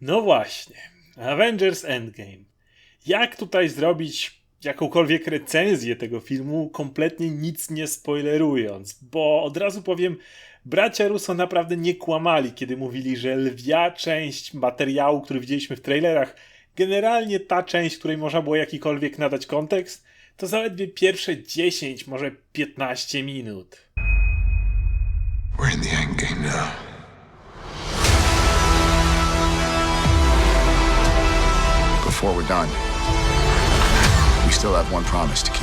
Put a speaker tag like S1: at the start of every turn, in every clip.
S1: No właśnie, Avengers Endgame. Jak tutaj zrobić jakąkolwiek recenzję tego filmu, kompletnie nic nie spoilerując? Bo od razu powiem, bracia Russo naprawdę nie kłamali, kiedy mówili, że lwia część materiału, który widzieliśmy w trailerach, generalnie ta część, której można było jakikolwiek nadać kontekst, to zaledwie pierwsze 10, może 15 minut.
S2: We're in the end game now.
S3: Before we're done, we still have one promise to keep.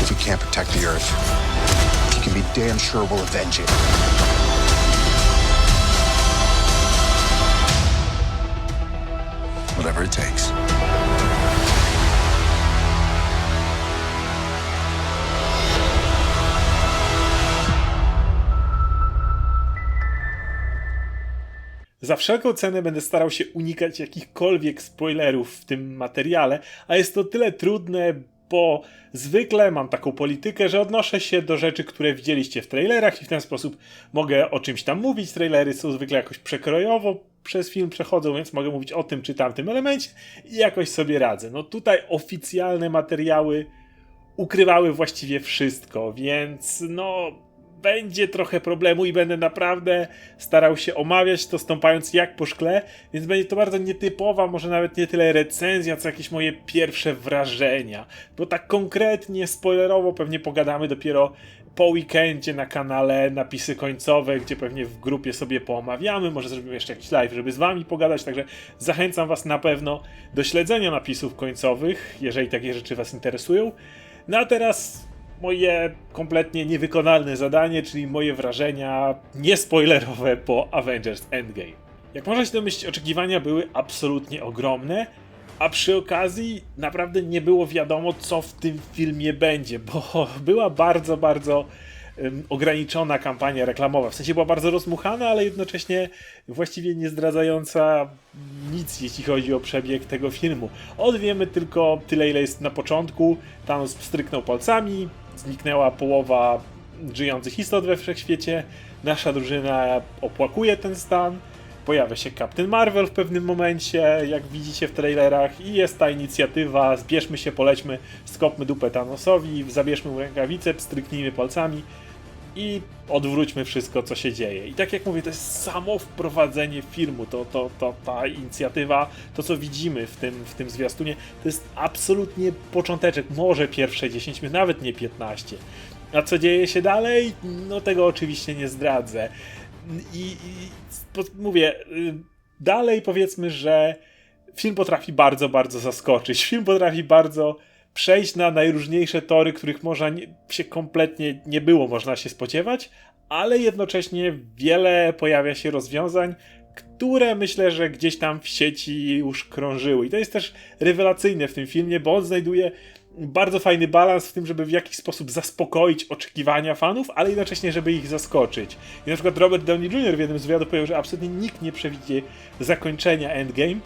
S2: If we can't protect the Earth, you can be damn sure we'll avenge it.
S3: Whatever it takes.
S1: Za wszelką cenę będę starał się unikać jakichkolwiek spoilerów w tym materiale, a jest to tyle trudne, bo zwykle mam taką politykę, że odnoszę się do rzeczy, które widzieliście w trailerach i w ten sposób mogę o czymś tam mówić. Trailery są zwykle jakoś przekrojowo przez film przechodzą, więc mogę mówić o tym czy tamtym elemencie i jakoś sobie radzę. No tutaj oficjalne materiały ukrywały właściwie wszystko, więc no będzie trochę problemu i będę naprawdę starał się omawiać to stąpając jak po szkle, więc będzie to bardzo nietypowa, może nawet nie tyle recenzja, co jakieś moje pierwsze wrażenia. Bo tak konkretnie, spoilerowo pewnie pogadamy dopiero po weekendzie na kanale napisy końcowe, gdzie pewnie w grupie sobie poomawiamy, może zrobimy jeszcze jakiś live, żeby z wami pogadać, także zachęcam was na pewno do śledzenia napisów końcowych, jeżeli takie rzeczy was interesują. No a teraz moje kompletnie niewykonalne zadanie, czyli moje wrażenia niespoilerowe po Avengers Endgame. Jak można się domyślić, oczekiwania były absolutnie ogromne, a przy okazji naprawdę nie było wiadomo, co w tym filmie będzie, bo była bardzo, bardzo ograniczona kampania reklamowa. W sensie była bardzo rozmuchana, ale jednocześnie właściwie nie zdradzająca nic, jeśli chodzi o przebieg tego filmu. Odwiemy tylko tyle, ile jest na początku. Thanos stryknął palcami, zniknęła połowa żyjących istot we wszechświecie. Nasza drużyna opłakuje ten stan. Pojawia się Captain Marvel w pewnym momencie, jak widzicie w trailerach, i jest ta inicjatywa: zbierzmy się, polećmy, skopmy dupę Thanosowi, zabierzmy mu rękawice, pstryknijmy palcami i odwróćmy wszystko, co się dzieje. I tak jak mówię, to jest samo wprowadzenie filmu, to, to, to ta inicjatywa, to co widzimy w tym, w tym zwiastunie, to jest absolutnie począteczek, może pierwsze 10 minut, nawet nie 15. A co dzieje się dalej? No tego oczywiście nie zdradzę. I, i mówię, y, dalej powiedzmy, że film potrafi bardzo, bardzo zaskoczyć. Film potrafi bardzo przejść na najróżniejsze tory, których można nie, się kompletnie nie było można się spodziewać, ale jednocześnie wiele pojawia się rozwiązań, które myślę, że gdzieś tam w sieci już krążyły. I to jest też rewelacyjne w tym filmie, bo on znajduje bardzo fajny balans w tym, żeby w jakiś sposób zaspokoić oczekiwania fanów, ale jednocześnie, żeby ich zaskoczyć. I na przykład Robert Downey Jr. w jednym z wywiadów powiedział, że absolutnie nikt nie przewidzi zakończenia Endgame,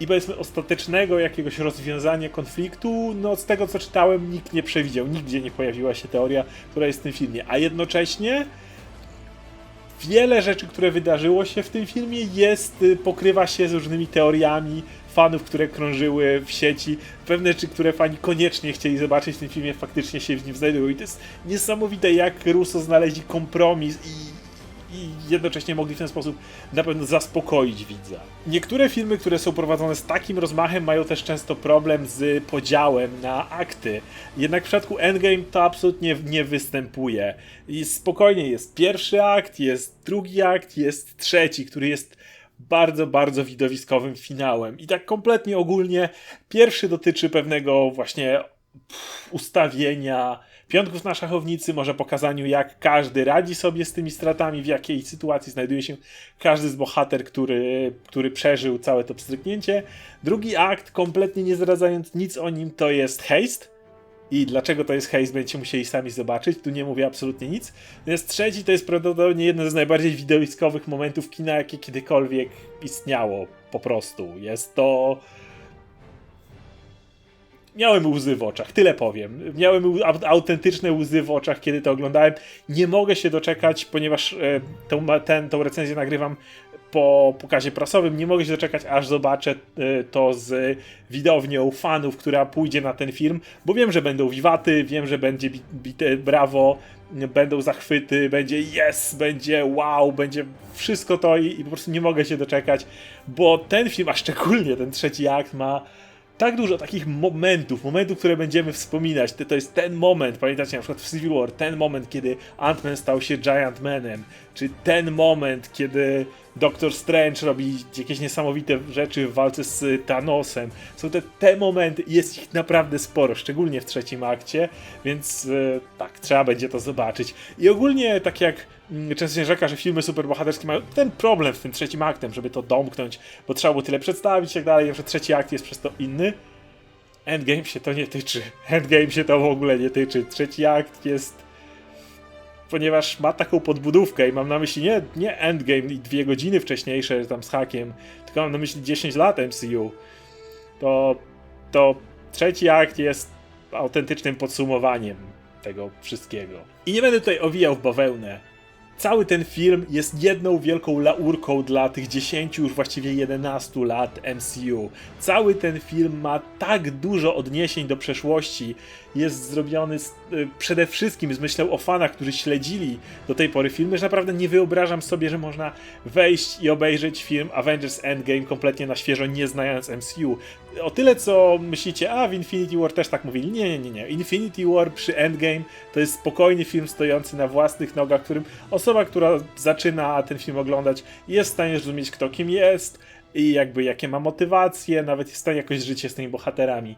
S1: i powiedzmy ostatecznego jakiegoś rozwiązania konfliktu, no z tego co czytałem, nikt nie przewidział, nigdzie nie pojawiła się teoria, która jest w tym filmie, a jednocześnie wiele rzeczy, które wydarzyło się w tym filmie jest, y, pokrywa się z różnymi teoriami fanów, które krążyły w sieci, pewne rzeczy, które fani koniecznie chcieli zobaczyć w tym filmie, faktycznie się w nim znajdują. I to jest niesamowite, jak Russo znaleźli kompromis i i jednocześnie mogli w ten sposób na pewno zaspokoić widza. Niektóre filmy, które są prowadzone z takim rozmachem, mają też często problem z podziałem na akty. Jednak w przypadku Endgame to absolutnie nie występuje. I spokojnie jest pierwszy akt, jest drugi akt, jest trzeci, który jest bardzo, bardzo widowiskowym finałem. I tak kompletnie ogólnie pierwszy dotyczy pewnego właśnie ustawienia piątków na szachownicy, może pokazaniu jak każdy radzi sobie z tymi stratami, w jakiej sytuacji znajduje się każdy z bohater, który, który przeżył całe to pstryknięcie. Drugi akt, kompletnie nie zdradzając nic o nim, to jest Haste. I dlaczego to jest haste, będziecie musieli sami zobaczyć. Tu nie mówię absolutnie nic. Natomiast trzeci to jest prawdopodobnie jeden z najbardziej widowiskowych momentów kina, jakie kiedykolwiek istniało. Po prostu. Jest to miałem łzy w oczach, tyle powiem. Miałem autentyczne łzy w oczach, kiedy to oglądałem. Nie mogę się doczekać, ponieważ e, tą, ten, tą recenzję nagrywam po pokazie prasowym. Nie mogę się doczekać, aż zobaczę y, to z widownią fanów, która pójdzie na ten film, bo wiem, że będą wiwaty, wiem, że będzie bi- bite brawo, będą zachwyty, będzie yes, będzie wow, będzie wszystko to i, i po prostu nie mogę się doczekać, bo ten film, a szczególnie ten trzeci akt ma tak dużo takich momentów, momentów, które będziemy wspominać. To, to jest ten moment, pamiętacie na przykład w Civil War, ten moment, kiedy Ant-Man stał się Giant Manem, czy ten moment, kiedy Doctor Strange robi jakieś niesamowite rzeczy w walce z Thanosem. Są te, te momenty jest ich naprawdę sporo, szczególnie w trzecim akcie, więc e, tak, trzeba będzie to zobaczyć. I ogólnie, tak jak często się rzeka, że filmy superbohaterskie mają ten problem w tym trzecim aktem, żeby to domknąć, bo trzeba było tyle przedstawić i tak dalej, że trzeci akt jest przez to inny. Endgame się to nie tyczy. Endgame się to w ogóle nie tyczy. Trzeci akt jest. Ponieważ ma taką podbudówkę i mam na myśli nie, nie Endgame i dwie godziny wcześniejsze tam z hakiem, tylko mam na myśli 10 lat MCU. To, to trzeci akt jest autentycznym podsumowaniem tego wszystkiego. I nie będę tutaj owijał w bawełnę. Cały ten film jest jedną wielką laurką dla tych 10, już właściwie 11 lat MCU. Cały ten film ma tak dużo odniesień do przeszłości. Jest zrobiony z, y, przede wszystkim z myślą o fanach, którzy śledzili do tej pory filmy, że naprawdę nie wyobrażam sobie, że można wejść i obejrzeć film Avengers Endgame kompletnie na świeżo, nie znając MCU. O tyle, co myślicie, a w Infinity War też tak mówili. Nie, nie, nie, nie. Infinity War przy Endgame to jest spokojny film stojący na własnych nogach, którym osoba, która zaczyna ten film oglądać, jest w stanie zrozumieć, kto kim jest i jakby jakie ma motywacje, nawet jest w stanie jakoś żyć z tymi bohaterami.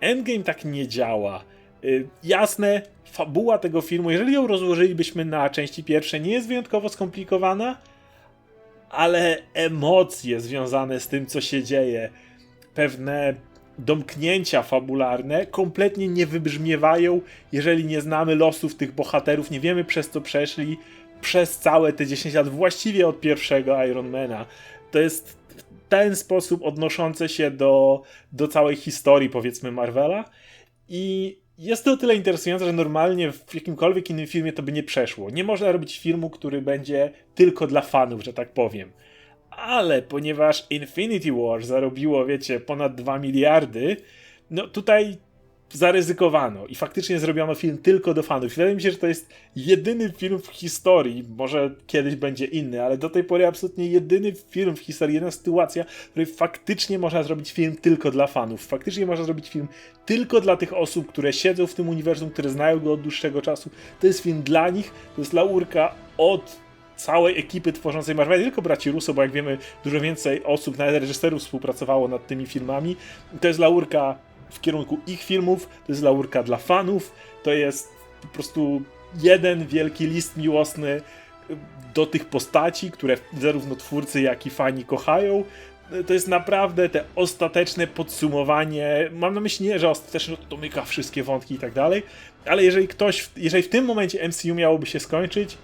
S1: Endgame tak nie działa. Y, jasne, fabuła tego filmu, jeżeli ją rozłożylibyśmy na części pierwsze, nie jest wyjątkowo skomplikowana, ale emocje związane z tym, co się dzieje, pewne domknięcia fabularne kompletnie nie wybrzmiewają, jeżeli nie znamy losów tych bohaterów, nie wiemy przez co przeszli przez całe te 10 lat, właściwie od pierwszego Ironmana. To jest w ten sposób odnoszące się do, do całej historii, powiedzmy, Marvela. I jest to o tyle interesujące, że normalnie w jakimkolwiek innym filmie to by nie przeszło. Nie można robić filmu, który będzie tylko dla fanów, że tak powiem. Ale ponieważ Infinity War zarobiło, wiecie, ponad 2 miliardy, no tutaj zaryzykowano i faktycznie zrobiono film tylko do fanów. Wydaje mi się, że to jest jedyny film w historii, może kiedyś będzie inny, ale do tej pory absolutnie jedyny film w historii, jedna sytuacja, w której faktycznie można zrobić film tylko dla fanów. Faktycznie można zrobić film tylko dla tych osób, które siedzą w tym uniwersum, które znają go od dłuższego czasu. To jest film dla nich, to jest laurka od całej ekipy tworzącej Marvel, nie tylko braci Russo, bo jak wiemy, dużo więcej osób, nawet reżyserów współpracowało nad tymi filmami. To jest laurka w kierunku ich filmów, to jest laurka dla fanów, to jest po prostu jeden wielki list miłosny do tych postaci, które zarówno twórcy, jak i fani kochają. To jest naprawdę te ostateczne podsumowanie. Mam na myśli nie, że ostateczne domyka wszystkie wątki i tak dalej, ale jeżeli ktoś, jeżeli w tym momencie MCU miałoby się skończyć,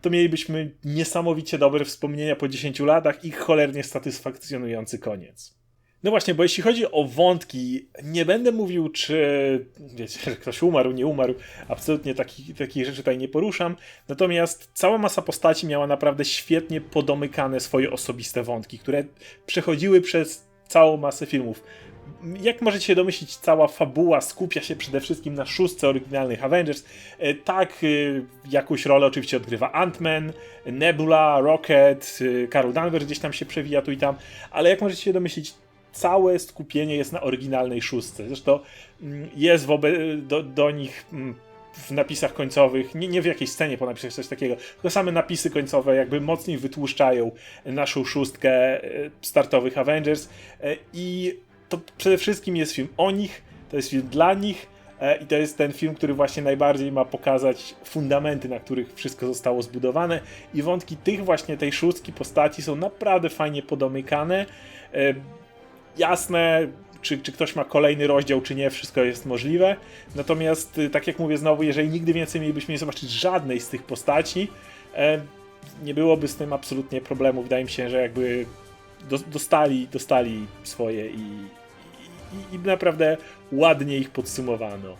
S1: to mielibyśmy niesamowicie dobre wspomnienia po 10 latach i cholernie satysfakcjonujący koniec. No właśnie, bo jeśli chodzi o wątki, nie będę mówił, czy wiecie, ktoś umarł, nie umarł, absolutnie takich, takich rzeczy tutaj nie poruszam. Natomiast cała masa postaci miała naprawdę świetnie podomykane swoje osobiste wątki, które przechodziły przez całą masę filmów. Jak możecie się domyślić, cała fabuła skupia się przede wszystkim na szóstce oryginalnych Avengers. E, Tak, e, jakąś rolę oczywiście odgrywa Ant-Man, Nebula, Rocket, e, Carol Danvers gdzieś tam się przewija tu i tam, ale jak możecie się domyślić, całe skupienie jest na oryginalnej szóstce. Zresztą mm, jest wobec, do, do nich mm, w napisach końcowych, nie, nie w jakiejś scenie po napisach coś takiego, tylko same napisy końcowe jakby mocniej wytłuszczają naszą szóstkę e, startowych Avengers e, i to przede wszystkim jest film o nich, to jest film dla nich e, i to jest ten film, który właśnie najbardziej ma pokazać fundamenty, na których wszystko zostało zbudowane i wątki tych właśnie, tej szóstki postaci są naprawdę fajnie podomykane. Jasne, czy, czy ktoś ma kolejny rozdział, czy nie, wszystko jest możliwe. Natomiast, y, tak jak mówię znowu, jeżeli nigdy więcej mielibyśmy nie zobaczyć żadnej z tych postaci, e, nie byłoby z tym absolutnie problemu. Wydaje mi się, że jakby do, dostali, dostali swoje i, i, i naprawdę ładnie ich podsumowano.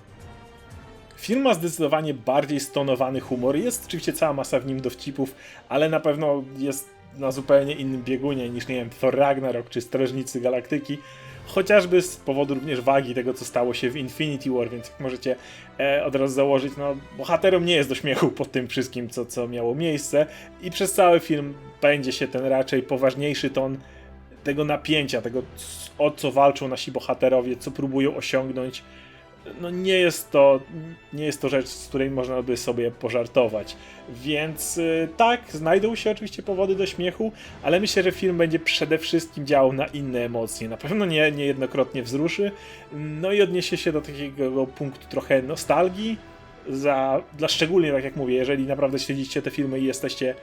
S1: Film ma zdecydowanie bardziej stonowany humor. Jest oczywiście cała masa w nim dowcipów, ale na pewno jest na zupełnie innym biegunie niż, nie wiem, Thor Ragnarok czy Strażnicy Galaktyki. Chociażby z powodu również wagi tego, co stało się w Infinity War, więc jak możecie e, od razu założyć, no bohaterom nie jest do śmiechu po tym wszystkim, co, co miało miejsce i przez cały film będzie się ten raczej poważniejszy ton tego napięcia, tego o co walczą nasi bohaterowie, co próbują osiągnąć. No nie jest to, nie jest to rzecz, z której można by sobie pożartować. Więc y, tak, znajdą się oczywiście powody do śmiechu, ale myślę, że film będzie przede wszystkim działał na inne emocje. Na pewno nie niejednokrotnie wzruszy, no i odniesie się do takiego punktu trochę nostalgii, za, dla szczególnie, tak jak mówię, jeżeli naprawdę śledzicie te filmy i jesteście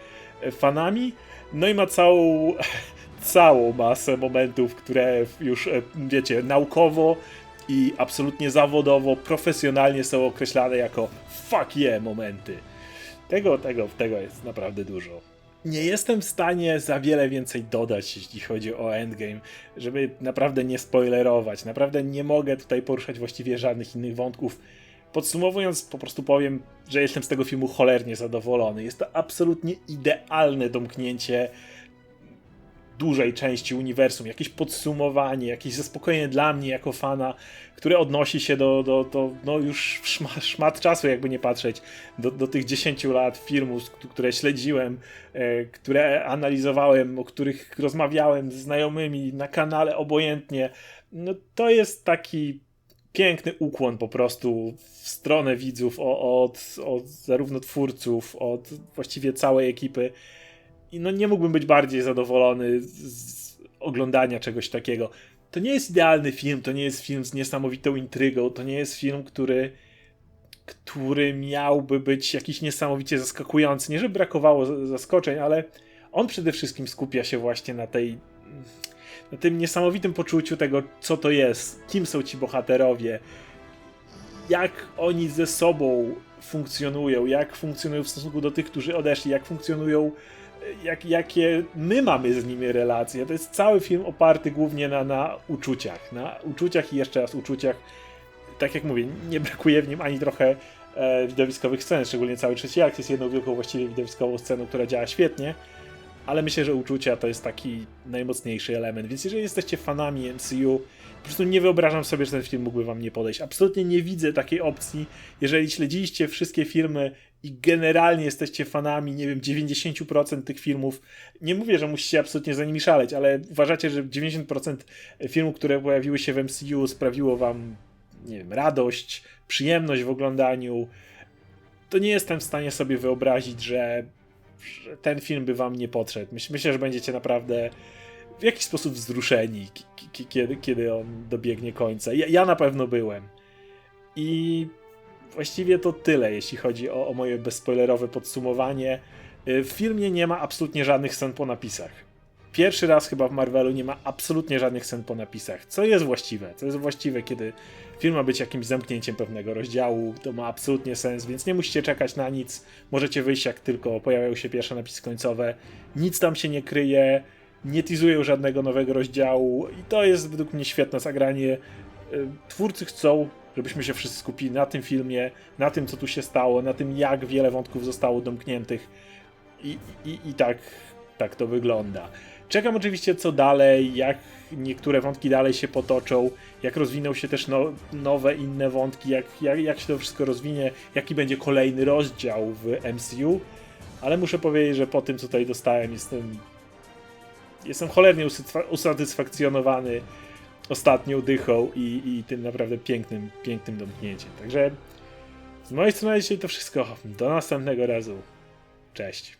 S1: e, fanami, no i ma całą, całą masę momentów, które już, e, wiecie, naukowo i absolutnie zawodowo, profesjonalnie są określane jako fuck yeah momenty. Tego, tego, tego jest naprawdę dużo. Nie jestem w stanie za wiele więcej dodać, jeśli chodzi o Endgame, żeby naprawdę nie spoilerować. Naprawdę nie mogę tutaj poruszać właściwie żadnych innych wątków. Podsumowując, po prostu powiem, że jestem z tego filmu cholernie zadowolony. Jest to absolutnie idealne domknięcie dużej części uniwersum, jakieś podsumowanie, jakieś zaspokojenie dla mnie jako fana, które odnosi się do, do, do no już szmat, szmat czasu, jakby nie patrzeć, do, do tych 10 lat filmów, s- które śledziłem, e, które analizowałem, o których rozmawiałem z znajomymi na kanale obojętnie. No to jest taki piękny ukłon po prostu w stronę widzów od, od zarówno twórców, od właściwie całej ekipy. I no nie mógłbym być bardziej zadowolony z, oglądania czegoś takiego. To nie jest idealny film, to nie jest film z niesamowitą intrygą, to nie jest film, który który miałby być jakiś niesamowicie zaskakujący. Nie, że brakowało zaskoczeń, ale on przede wszystkim skupia się właśnie na tej na tym niesamowitym poczuciu tego, co to jest, kim są ci bohaterowie, jak oni ze sobą funkcjonują, jak funkcjonują w stosunku do tych, którzy odeszli, jak funkcjonują, jak, jakie my mamy z nimi relacje. To jest cały film oparty głównie na, na uczuciach, na uczuciach i jeszcze raz uczuciach. Tak jak mówię, nie brakuje w nim ani trochę e, widowiskowych scen, szczególnie cały trzeci akt jest jedną wielką właściwie widowiskową sceną, która działa świetnie, ale myślę, że uczucia to jest taki najmocniejszy element, więc jeżeli jesteście fanami MCU, prostu nie wyobrażam sobie, że ten film mógłby wam nie podejść. Absolutnie nie widzę takiej opcji. Jeżeli śledziliście wszystkie filmy i generalnie jesteście fanami, nie wiem, 90% tych filmów, nie mówię, że musicie absolutnie za nimi szaleć, ale uważacie, że 90% filmów, które pojawiły się w MCU sprawiło wam, nie wiem, radość, przyjemność w oglądaniu, to nie jestem w stanie sobie wyobrazić, że, że ten film by wam nie podszedł. Myśl, myślę, że będziecie naprawdę w jakiś sposób wzruszeni, kiedy, kiedy on dobiegnie końca. Ja, ja na pewno byłem. I właściwie to tyle, jeśli chodzi o, o moje bezspoilerowe podsumowanie. Y, W filmie nie ma absolutnie żadnych scen po napisach. Pierwszy raz chyba w Marvelu nie ma absolutnie żadnych scen po napisach, co jest właściwe. Co jest właściwe, kiedy film ma być jakimś zamknięciem pewnego rozdziału, to ma absolutnie sens, więc nie musicie czekać na nic. Możecie wyjść jak tylko pojawiają się pierwsze napisy końcowe. Nic tam się nie kryje, nie teasują żadnego nowego rozdziału i to jest według mnie świetne zagranie. Y, Twórcy chcą, żebyśmy się wszyscy skupili na tym filmie, na tym, co tu się stało, na tym, jak wiele wątków zostało domkniętych i, i, i tak, tak to wygląda. Czekam oczywiście, co dalej, jak niektóre wątki dalej się potoczą, jak rozwiną się też no, nowe, inne wątki, jak, jak, jak się to wszystko rozwinie, jaki będzie kolejny rozdział w MCU. Ale muszę powiedzieć, że po tym, co tutaj dostałem, jestem jestem cholernie usatysfa- usatysfakcjonowany ostatnią dychą i, i tym naprawdę pięknym, pięknym domknięciem. Także z mojej strony dzisiaj to wszystko. Do następnego razu. Cześć.